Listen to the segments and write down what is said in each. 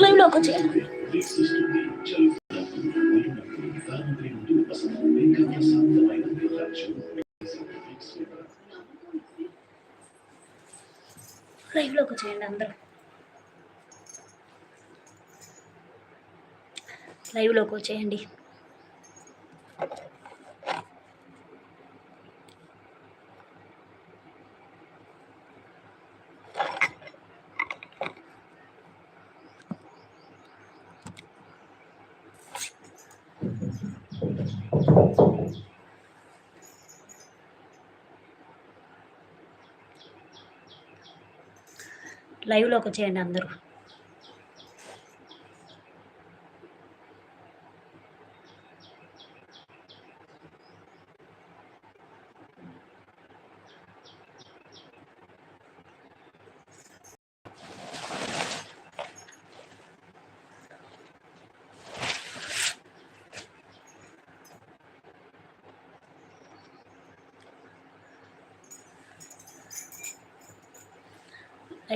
లైవ్లోకి వచ్చేయండి లైవ్లోకి వచ్చేయండి అందరూ. లైవ్లోకి వచ్చేయండి లైవ్లోకి వచ్చేయండి అందరూ.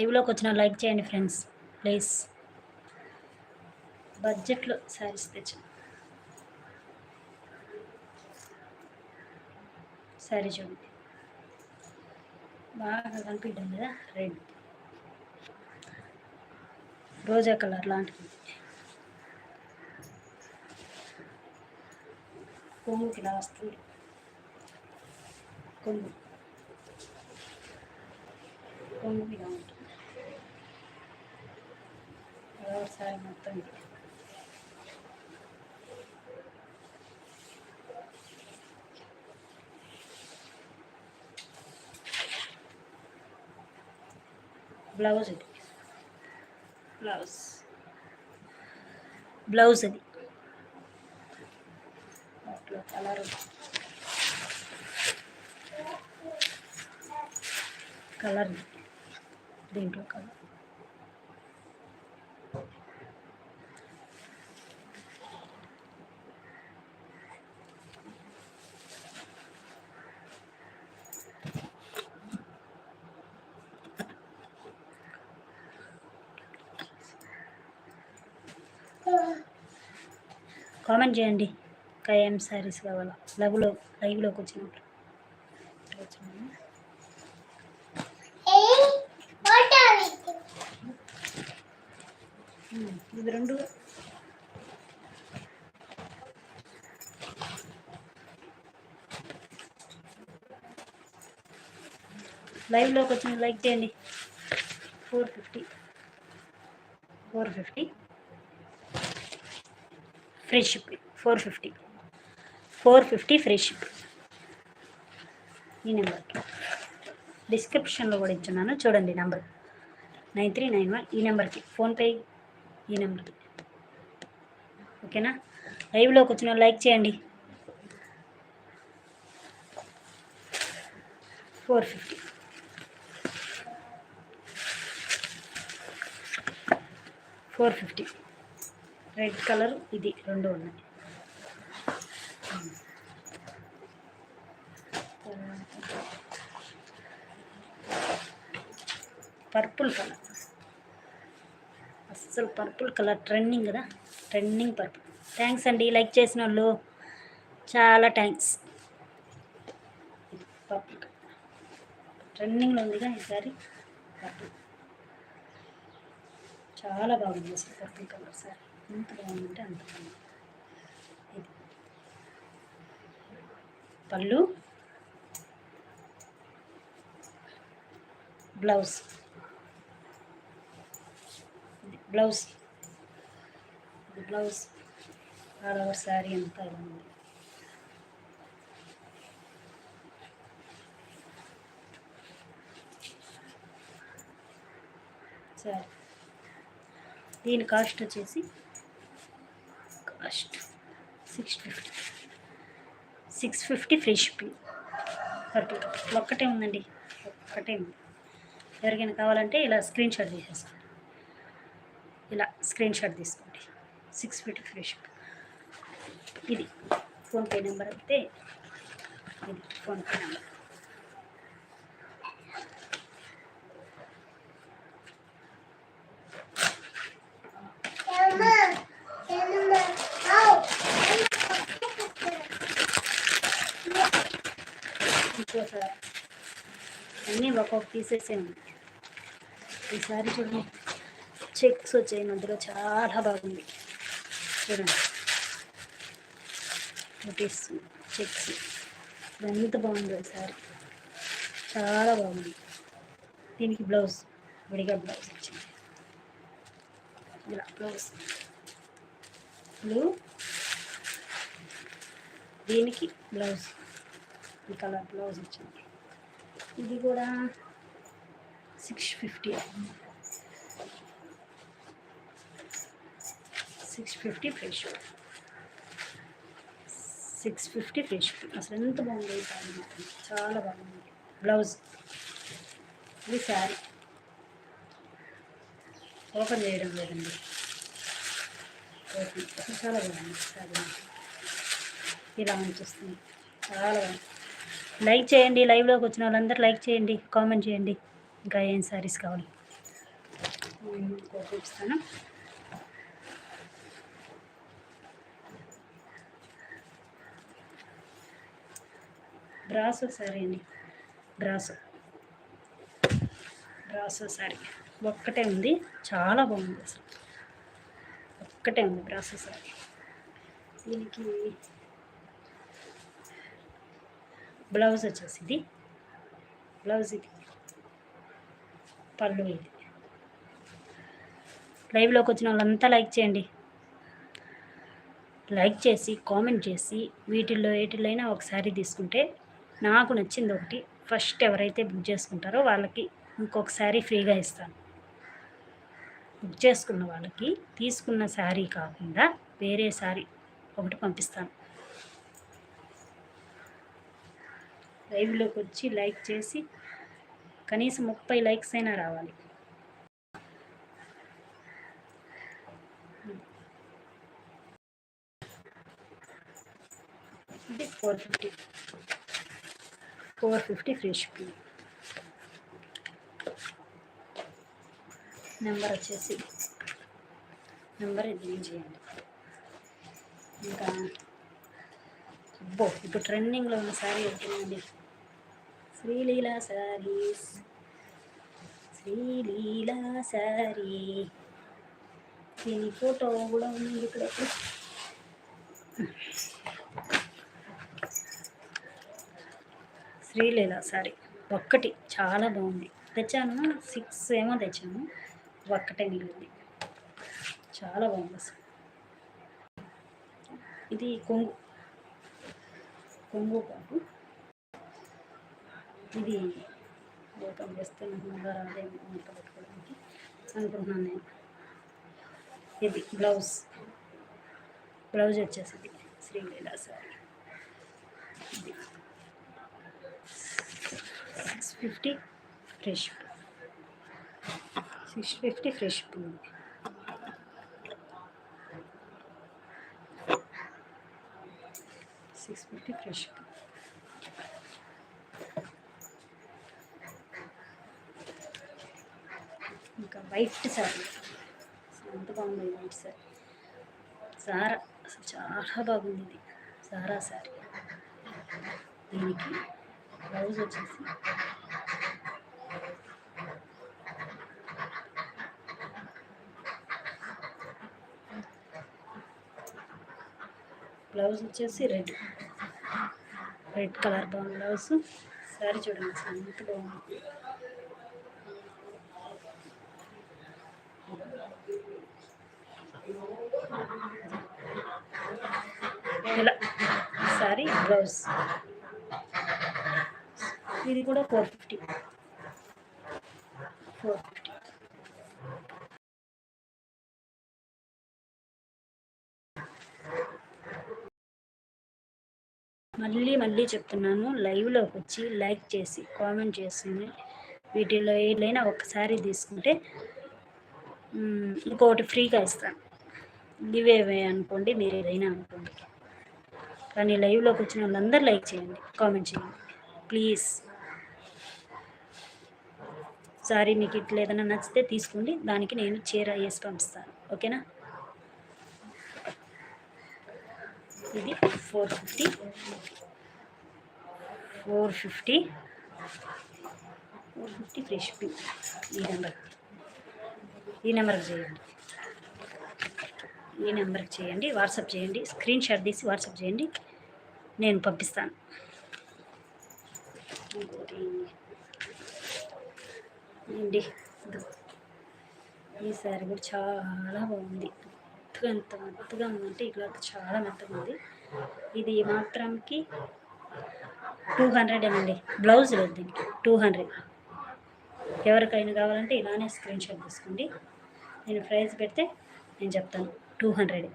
లైవ్లోకి వచ్చిన లైక్ చేయండి ఫ్రెండ్స్ ప్లీజ్. బడ్జెట్లో శారీస్ తెచ్చాను. శారీ చూడండి. బాగా కనిపించడం కదా రెడ్. రోజా కలర్ లాంటిది. కొమ్ముకి ఇలా వస్తుంది. కొమ్ము. కొంగు ఇలా ఉంటుంది. ఒకసారి మొత్తం ఇది. బ్లౌజ్ ఇది బ్లౌజ్ బ్లౌజ్ ఇది అట్లా కలర్ కలర్ దీంట్లో కలర్ కామెంట్ చేయండి. ఇంకా శారీస్ కావాలా లైవ్లో లైవ్లోకి వచ్చినప్పుడు. ఇది రెండు. లైవ్లోకి వచ్చిన లైక్ చేయండి. Four fifty. Four fifty. Free ship four fifty four fifty free ship ఈ నెంబర్కి డిస్క్రిప్షన్లో కూడా ఇచ్చున్నాను. చూడండి number nine three nine one ఈ నెంబర్కి ఫోన్పే ఈ నెంబర్కి ఓకేనా? లైవ్లోకి వచ్చిన లైక్ చేయండి. Four fifty four fifty red colour ఇది రెండు ఉన్నాయి. పర్పుల్ కలర్ అస్సలు పర్పుల్ కలర్ ట్రెండింగ్ కదా? ట్రెండింగ్ పర్పుల్ థ్యాంక్స్ అండి లైక్ చేసిన వాళ్ళు చాలా థ్యాంక్స్ పర్పుల్ ట్రెండింగ్లో ఉందిగా ఈసారి పర్పుల్ చాలా బాగుంది అసలు పర్పుల్ కలర్ సారీ. ఎంత బాగుందంటే అంత బాగుంది ఇది. పళ్ళు. Blouse. Blouse. Blouse. All over sari అంతా ఇలా ఉంది. సరే. దీని కాస్ట్ వచ్చేసి cost six fifty six fifty free shipping purple ఒక్కటే ఉందండి. ఒక్కటే ఉంది. ఎవరికైనా కావాలంటే ఇలా స్క్రీన్ షాట్ తీసేసుకోండి. ఇలా స్క్రీన్ షాట్ తీసుకోండి. సిక్స్ ఫిఫ్టీ ఫ్రీ షిప్పింగ్ ఇది. ఫోన్పే నెంబర్ అయితే ఇది. ఫోన్పే నెంబర్ ఒక్కొక్క పీసెసే ఉంది ఈసారి చూడండి. చెక్స్ వచ్చాయి మధ్యలో చాలా బాగుంది. చూడండి. Rupees checks. ఎంత బాగుందో ఈసారి. చాలా బాగుంది. దీనికి బ్లౌజ్ విడిగా బ్లౌజ్ వచ్చింది. ఇలా బ్లౌజ్. బ్లూ. దీనికి బ్లౌజ్. ఈ కలర్ బ్లౌజ్ వచ్చింది. ఇది కూడా six fifty six fifty fresh six fifty fresh అసలు ఎంత బాగుంది శారీ మాత్రం. చాలా బాగుంది. బ్లౌజ్. ఇది శారీ. ఓపెన్ చేయడం లేదండి. ఓపెన్. చాలా బాగుంది శారీ ఇలా అనిపిస్తుంది చాలా బాగుంది. లైక్ చేయండి లైవ్లోకి వచ్చిన వాళ్ళందరూ లైక్ చేయండి కామెంట్ చేయండి. ఇంకా ఏం శారీస్ కావాలి? చూపిస్తాను బ్రాసో సారీ అండి. బ్రాసో. బ్రాసో సారీ. ఒక్కటే ఉంది. చాలా బాగుంది అసలు. ఒక్కటే ఉంది బ్రాసో సారీ. దీనికి బ్లౌజ్ వచ్చేసి ఇది బ్లౌజ్ ఇది. పళ్ళు ఇది. లైవ్లోకి వచ్చిన వాళ్ళంతా లైక్ చేయండి. లైక్ చేసి కామెంట్ చేసి వీటిల్లో ఏటిలైనా ఒకసారి తీసుకుంటే నాకు నచ్చింది ఒకటి. ఫస్ట్ ఎవరైతే బుక్ చేసుకుంటారో వాళ్ళకి ఇంకొక ఫ్రీగా ఇస్తాను. బుక్ చేసుకున్న వాళ్ళకి తీసుకున్న శారీ కాకుండా వేరే శారీ ఒకటి పంపిస్తాను. లైవ్లోకి వచ్చి లైక్ చేసి కనీసం ముప్పై లైక్స్ అయినా రావాలి. ఇది four fifty. Four fifty free shipping number వచ్చేసి నెంబర్ ఇది చేయండి. ఇంకా అబ్బో ఇప్పుడు ట్రెండింగ్లో ఉన్న సారీ ఉంటుందండి శ్రీలీలా సారీ. శ్రీలీలా సారీ. దీని ఫోటో కూడా ఉంది ఇక్కడ. శ్రీలీల సారీ. ఒక్కటి చాలా బాగుంది. తెచ్చాను సిక్స్ ఏమో తెచ్చాను. ఒక్కటే మిగిలింది. చాలా బాగుంది అసలు. ఇది కొంగు. కొంగు కాదు ఇది ఓపెన్ చేస్తే నాకు మళ్ళీ రాదేమో పెట్టుకోవడానికి అనుకుంటున్నాను నేను. ఇది బ్లౌజ్. బ్లౌజ్ వచ్చేసింది. Sreeleela sari six fifty fresh six fifty fresh పువ్వు. సిక్స్ ఫిఫ్టీ ఫ్రెష్ ఇంకా వైట్ శారీ అసలు ఎంత బాగుంది వైట్ శారీ సారా అసలు చాలా బాగుంది ఇది. సారా శారీ దీనికి బ్లౌజ్ వచ్చేసి బ్లౌజ్ వచ్చేసి red. Red colour blouse. Sari చూడండి అసలు ఎంత బాగుంది. ఇలా సారీ బ్లౌజ్ ఇది కూడా ఫోర్ ఫిఫ్టీ. Four fifty. మళ్ళీ మళ్ళీ చెప్తున్నాను లైవ్లోకి వచ్చి లైక్ చేసి కామెంట్ చేసుకుని వీటిలో ఏదైనా ఒకసారి తీసుకుంటే ఇంకొకటి ఫ్రీగా ఇస్తాను. ఇవేవే అనుకోండి మీరు ఏదైనా అనుకోండి. కానీ లైవ్లోకి వచ్చిన వాళ్ళందరూ లైక్ చేయండి కామెంట్ చేయండి. ప్లీజ్. సారీ మీకు ఇట్లా ఏదైనా నచ్చితే తీసుకోండి. దానికి నేను చీర వేసి పంపిస్తాను ఓకేనా? ఇది four fifty four fifty four fifty free shipping ఈ నెంబర్ ఈ నెంబర్కి చేయండి. ఈ నెంబర్కి చేయండి వాట్సాప్ చేయండి స్క్రీన్ షాట్ తీసి వాట్సాప్ చేయండి నేను పంపిస్తాను. అండి ఈ శారీ కూడా చాలా బాగుంది. మెత్తగా ఎంత మెత్తగా ఉందంటే ఈ క్లాత్ చాలా మెత్తగా ఉంది. ఇది మాత్రంకి టూ హండ్రెడ్ అండి. బ్లౌజ్ లేదు దీనికి టూ హండ్రెడ్. ఎవరికైనా కావాలంటే ఇలానే స్క్రీన్ షాట్ తీసుకోండి. నేను ప్రైస్ పెడితే నేను చెప్తాను. Two hundred.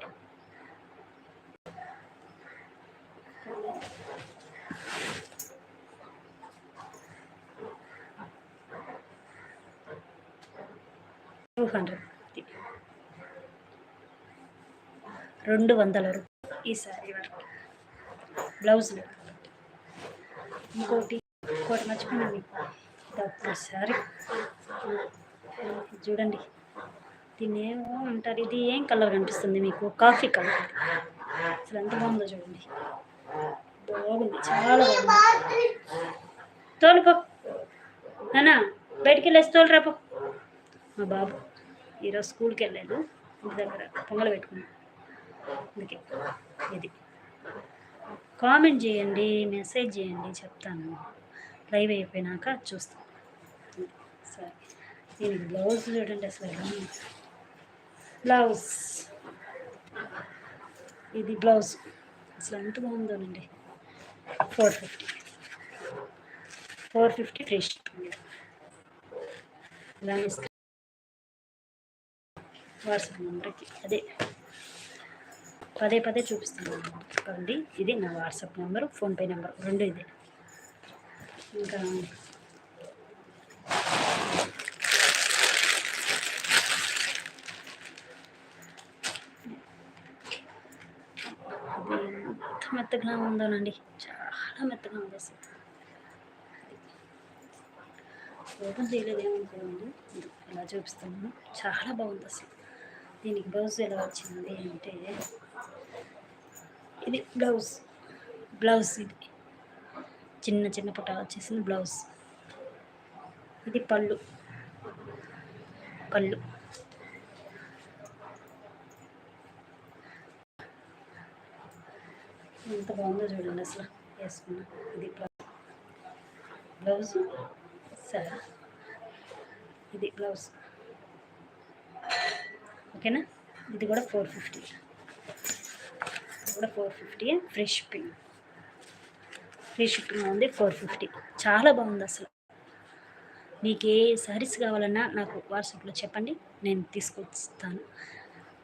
Two hundred. రెండు వందల రూపాయలు. ఈ సారీ వరకు. బ్లౌజ్ ఇంకోటి ఇంకోటి మర్చిపోయినా. మీకు సారీ. చూడండి. దీన్ని ఏమో అంటారు ఇది ఏం కలర్ కనిపిస్తుంది మీకు? Coffee colour. అసలు ఎంత బాగుందో చూడండి. బాగుంది. చాలా బాగుంది. తోలుపో నానా బయటికి వెళ్ళేసి తోలురాపో మా బాబు ఈరోజు స్కూల్కి వెళ్ళలేదు. ఇంటి దగ్గర పొంగలు పెట్టుకున్నాను అందుకే ఇది. కామెంట్ చేయండి మెసేజ్ చేయండి చెప్తాను. లైవ్ అయిపోయినాక చూస్తాను. సరే. దీనికి బ్లౌజ్ చూడండి అసలు ఎలా బ్లౌజ్. ఇది బ్లౌజ్. అసలు ఎంత బాగుందోనండి. Four fifty four fifty free shipping WhatsApp నెంబర్కి అదే. పదే పదే చూపిస్తున్నాను అండి ఇది నా వాట్సాప్ నెంబరు ఫోన్పే నెంబర్. రెండు ఇదే. ఇంకా అది ఎంత మెత్తగా ఉందోనండి. చాలా మెత్తగా ఉంది అసలు. ఓపెన్ చేయలేదు ఏమనుకోండి ఇది ఇలా చూపిస్తున్నాను. చాలా బాగుంది అసలు. దీనికి బ్లౌజ్ ఎలా వచ్చింది అంటే ఇది బ్లౌజ్ బ్లౌజ్ ఇది. చిన్న చిన్న పుట్ట వచ్చేసింది బ్లౌజ్ ఇది పళ్ళు. పళ్ళు. ఎంత బాగుందో చూడండి అసలు. వేసుకున్నా. ఇది బ్లౌజ్? సరే. ఇది బ్లౌజ్. ఓకేనా? ఇది కూడా ఫోర్ ఫిఫ్టీ. ఇది కూడా four fifty free shipping. Free shipping ఉంది ఫోర్ ఫిఫ్టీ. చాలా బాగుంది అసలు. మీకు ఏ శారీస్ కావాలన్నా నాకు వాట్సాప్లో చెప్పండి. నేను తీసుకొస్తాను.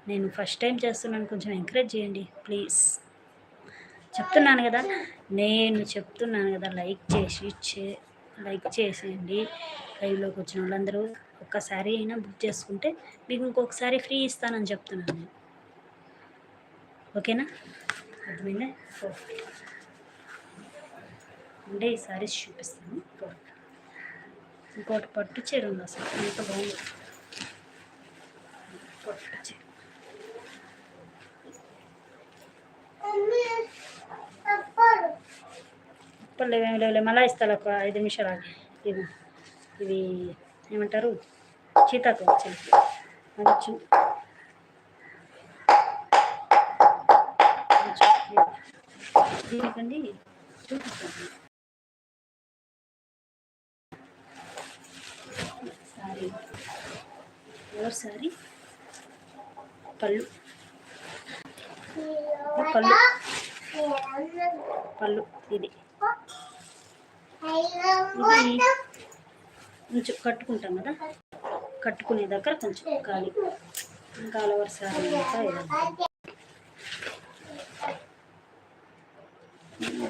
నేను ఫస్ట్ టైం చేస్తున్నాను. కొంచెం ఎంకరేజ్ చేయండి. ప్లీజ్. చెప్తున్నాను కదా నేను చెప్తున్నాను కదా లైక్ చేసి చే లైక్ చేసేయండి. లైవ్లోకి వచ్చిన వాళ్ళందరూ ఒక్కసారి అయినా బుక్ చేసుకుంటే మీకు ఇంకొకసారి ఫ్రీ ఇస్తానని చెప్తున్నాను. నేను ఓకేనా? అర్థమైందా? అంటే ఈ సారీస్ చూపిస్తాను. ఇంకోటి పట్టు చీర ఉంది అసలు. ఎంత బాగుంది. పట్టు చీర. పర్లేదు లేవేమి లేవులే మళ్ళీ ఇస్తాను ఒక ఐదు నిమిషాలు ఆగి. ఇవి ఇవి ఏమంటారు? చీతాకు వచ్చింది. దీనికండి చూపిస్తాను సారీ. ఎవరు సారీ? పళ్ళు. పళ్ళు. పళ్ళు. ఇది. కొంచెం కట్టుకుంటాం కదా? కట్టుకునే దగ్గర కొంచెం ఖాళీ ఇంకా అలవర్ సారీ అంతా ఇదంతా.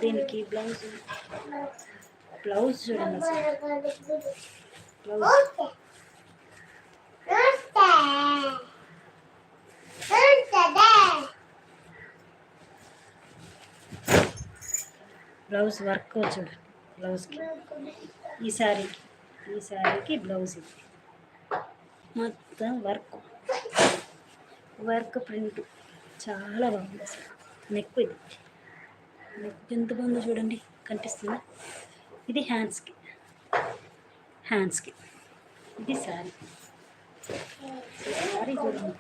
దీనికి బ్లౌజ్. బ్లౌజ్ చూడండి బ్లౌజ్. బ్లౌజ్ వర్క్ చూడండి బ్లౌజ్కి. ఈ శారీకి ఈ శారీకి బ్లౌజ్ ఇది. మొత్తం వర్క్. Work print. చాలా బాగుంది అసలు. నెక్ ఇది. నెక్ ఎంత బాగుందో చూడండి. కనిపిస్తుందా? ఇది హ్యాండ్స్కి. హ్యాండ్స్కి. ఇది శారీ శారీ చూడండి.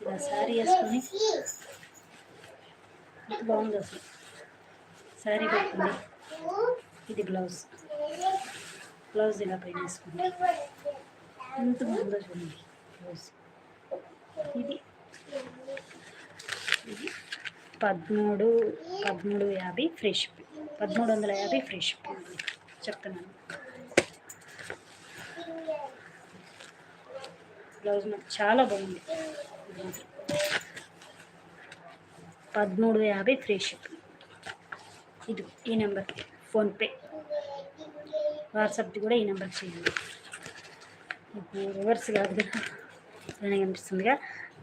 ఇలా శారీ వేసుకొని. ఎంత బాగుంది అసలు. శారీ పెట్టుకుంది. ఇది బ్లౌజ్. బ్లౌజ్ ఇలా పైన వేసుకుంది. ఎంత బాగుందో చూడండి బ్లౌజ్. ఇది. ఇది పదమూడు పదమూడు యాభై ఫ్రెష్ పదమూడు వందల యాభై ఫ్రెష్ చెప్తున్నాను. బ్లౌజ్ నాకు చాలా బాగుంది. పదమూడు యాభై ఫ్రీ షిప్ ఇది ఈ నెంబర్కి ఫోన్పే వాట్సాప్ది కూడా ఈ నెంబర్కి చేయండి. ఇప్పుడు రివర్స్ కాదు కదా. ఇలానే కనిపిస్తుందిగా.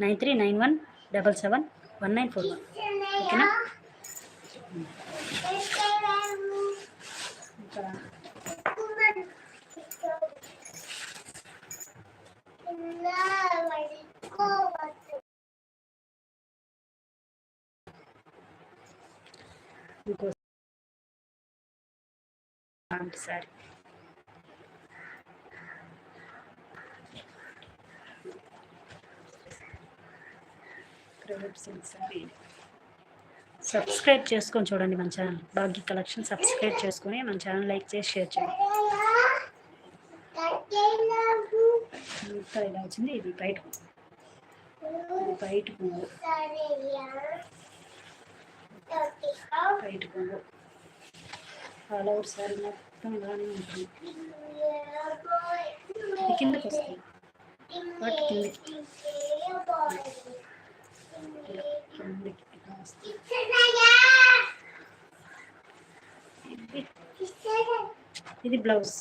Nine three nine one double seven one nine four one. ఓకేనా? ఇంకా ఇంకో. లాంటి సారీ సారీ సబ్స్క్రైబ్ చేసుకొని చూడండి మన ఛానల్ భాగ్య కలెక్షన్ సబ్స్క్రైబ్ చేసుకొని మన ఛానల్ లైక్ చేసి షేర్ చేయండి. ఇలా వచ్చింది ఇది బయట. బయట పువ్వు. బయట పువ్వు. ఆల్ ఓవర్ సారీ మొత్తం ఇలానే ఉంటుంది కిందకి వస్తుంది. వాటి కిందకి. కిందకి ఇలా వస్తుంది ఇది బ్లౌజ్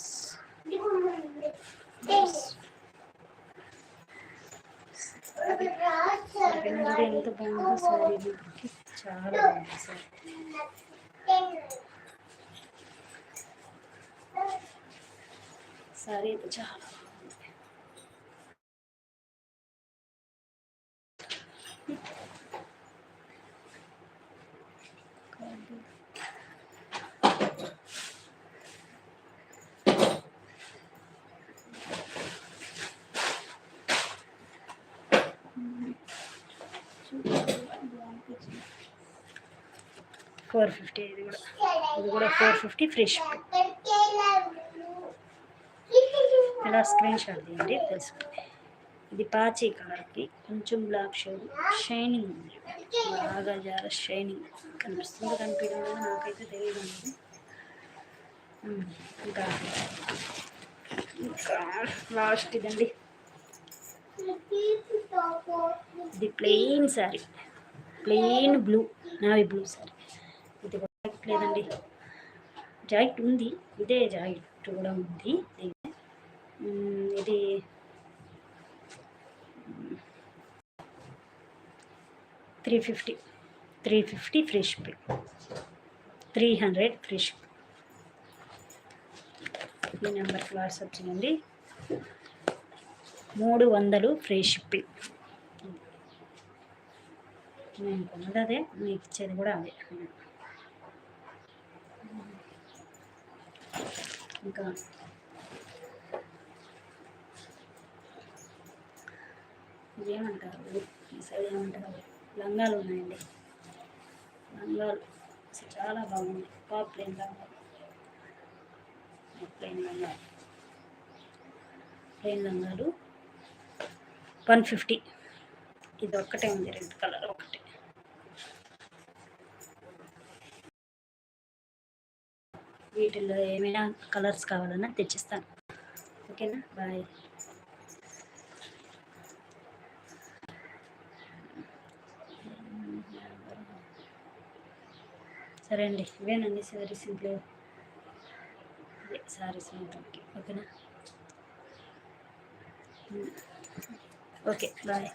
ఎంత బాగుందో సారీ. చాలా బాగుంది సారీ. సారీ అయితే చాలా బాగుంది ఫోర్ ఫిఫ్టీ ఇది కూడా ఇది కూడా ఫోర్ ఫిఫ్టీ ఫ్రీ షిప్పింగ్ ఇలా స్క్రీన్ షాట్ తీయండి తెలుసుకోండి. ఇది పాచి కలర్కి కొంచెం బ్లాక్ షేడ్ షైనింగ్ ఉంది. బాగా జార షైనింగ్ కనిపిస్తుంది. కనిపించడం నాకైతే తెలియదు అనేది ఇంకా ఇంకా లాస్ట్ ఇదండి. ఇది plain sari plain blue navy blue sari ఇది జాకెట్ లేదండి. జాకెట్ ఉంది. ఇదే జాకెట్ కూడా ఉంది. దీని ఇది three fifty. Three fifty free shipping three hundred free shipping ఈ నెంబర్కి వాట్సాప్ చేయండి. మూడు వందలు ఫ్రీ షిప్పింగ్ నేను కొన్నది అదే మీకు ఇచ్చేది కూడా అదే. ఇంకా ఇదేమంటారు? ఈ సైడ్ ఏమంటారు? లంగాలు ఉన్నాయండి. లంగాలు అసలు చాలా బాగుంది పాప్ ప్లేన్ లంగాలు. ప్లేన్ లంగాలు. ప్లేన్ లంగాలు వన్ ఫిఫ్టీ. ఇది ఒక్కటే ఉంది రెడ్ కలర్ ఒకటే వీటిల్లో ఏమైనా కలర్స్ కావాలన్నా తెచ్చిస్తాను. ఓకేనా? బాయ్ సరే అండి ఇవేనండి సారీ సింపుల్ సారీస్ మొత్తంకి ఓకేనా? Okay bye.